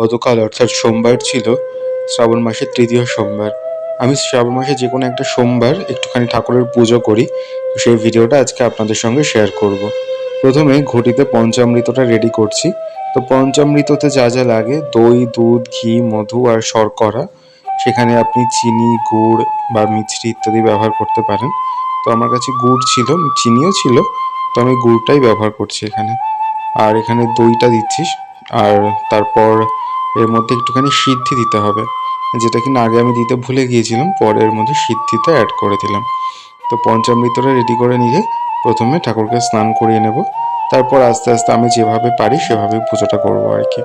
গতকাল অর্থাৎ সোমবার ছিল, শ্রাবণ মাসের তৃতীয় সোমবার। আমি শ্রাবণ মাসে যে কোনো একটা সোমবার একটুখানি ঠাকুরের পুজো করি সেই ভিডিওটা আজকে আপনাদের সঙ্গে শেয়ার করব। প্রথমে ঘটিতে পঞ্চামৃতটা রেডি করছি। তো পঞ্চামৃততে যা যা লাগে, দই, দুধ, ঘি, মধু আর শর্করা, সেখানে আপনি চিনি, গুড় বা মিছরি ইত্যাদি ব্যবহার করতে পারেন। তো আমার কাছে গুড় ছিল, চিনিও ছিল, তো আমি গুড়টাই ব্যবহার করছি এখানে। আর এখানে দইটা দিচ্ছিস, আর তারপর এর মধ্যে একটুখানি সিদ্ধি দিতে হবে। যেটা কিনা আগে আমি দিতে ভুলে গিয়েছিলাম, পরে এর মধ্যে সিদ্ধিটা অ্যাড করে দিলাম। তো পঞ্চামৃতটা রেডি করে নিয়ে প্রথমে ঠাকুরকে স্নান করিয়ে নেব। তারপর আস্তে আস্তে আমি যেভাবে পারি সেভাবে পুজোটা করব আর কি।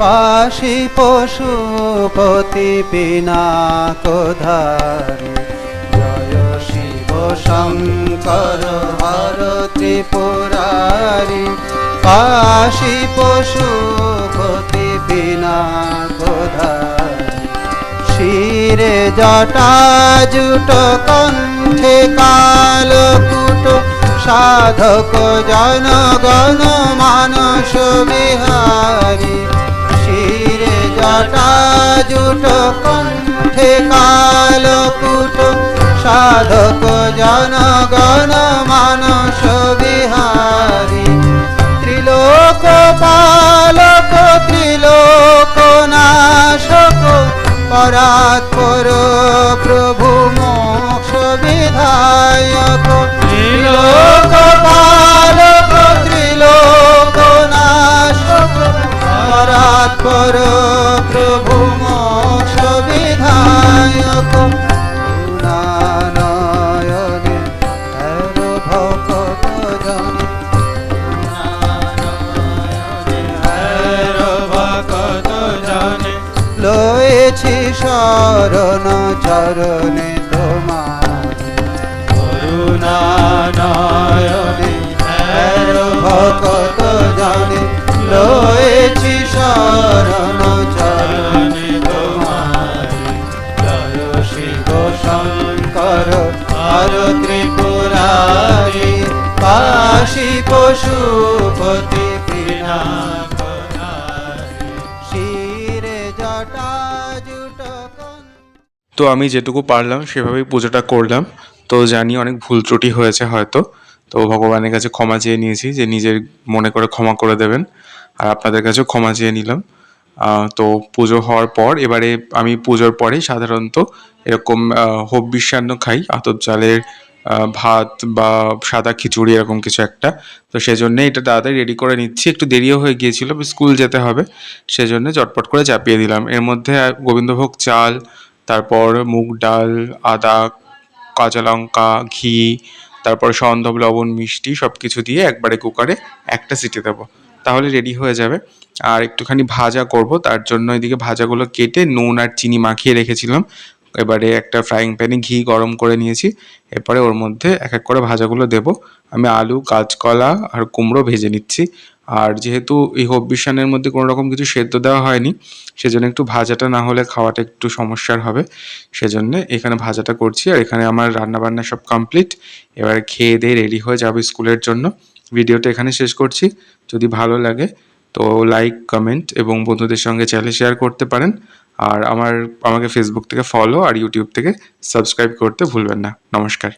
পাশি পশুপতি জয় শিব শঙ্কর হর ত্রিপুরারি পাশি পশুপতি পিনাকধারি শিরে জটা জুট কণ্ঠে কালকুট সাধক জনগণ মানস বিহারী। শিরে জটা জুট জনগণ মানস বিহারী। ত্রিলোক পালক ত্রিলোক নাশক পরাৎপর লয়েছি শরণ, চরণে তোমার করুণানয়নে হর ভকত জনে লয়েছি শরণ, চরণে তোমার। শিব শঙ্কর হর ত্রিপুরারি কাশী পশুপতি পিনাকধারী তো আমি যেটুকু পারলাম সেভাবেই পুজোটা করলাম। তো জানি অনেক ভুল ত্রুটি হয়েছে হয়তো। তো ভগবানের কাছে ক্ষমা চেয়ে নিয়েছি যে নিজের মনে করে ক্ষমা করে দেবেন। আর আপনাদের কাছেও ক্ষমা চেয়ে নিলাম। তো পুজো হওয়ার পর এবারে আমি পুজোর পরেই সাধারণত এরকম হোপ বিশ্বান্ন খাই, আতপ চালের ভাত বা সাদা খিচুড়ি এরকম কিছু একটা। তো সেজন্য এটা তাড়াতাড়ি রেডি করে নিচ্ছি। একটু দেরিও হয়ে গিয়েছিল, স্কুল যেতে হবে। সেজন্য চটপট করে চাপিয়ে দিলাম। এর মধ্যে গোবিন্দভোগ চাল তারপর মুগ ডাল, আদা, কাঁচা লঙ্কা, ঘি, তারপর সন্দব লবণ, মিষ্টি সব কিছু দিয়ে একবারে কুকারে একটা সিটি দেবো। তাহলে রেডি হয়ে যাবে। আর একটুখানি ভাজা করব। তার জন্য এদিকে ভাজাগুলো কেটে নুন আর চিনি মাখিয়ে রেখেছিলাম। এবারে একটা ফ্রাইং প্যানে ঘি গরম করে নিয়েছি। এরপরে ওর মধ্যে এক এক করে ভাজাগুলো দেব। আমি আলু, কাঁচকলা আর কুমড়ো ভেজে নিচ্ছি। আর যেহেতু এই হব্বিসানের মধ্যে কোনো রকম কিছু সেদ্ধ দেওয়া হয়নি, সেজন্য একটু ভাজাটা না হলে খাওয়াটা একটু সমস্যার হবে। সেজন্য এখানে ভাজাটা করছি আর এখানে আমার রান্না বান্না সব কমপ্লিট এবার খেয়ে দিয়ে রেডি হয়ে যাবে স্কুলের জন্য। ভিডিওটা এখানে শেষ করছি। যদি ভালো লাগে তো লাইক কমেন্ট এবং বন্ধুদের সঙ্গে চ্যানেল শেয়ার করতে পারেন। আর আমার, আমাকে ফেসবুক থেকে ফলো আর ইউটিউব থেকে সাবস্ক্রাইব করতে ভুলবেন না। নমস্কার।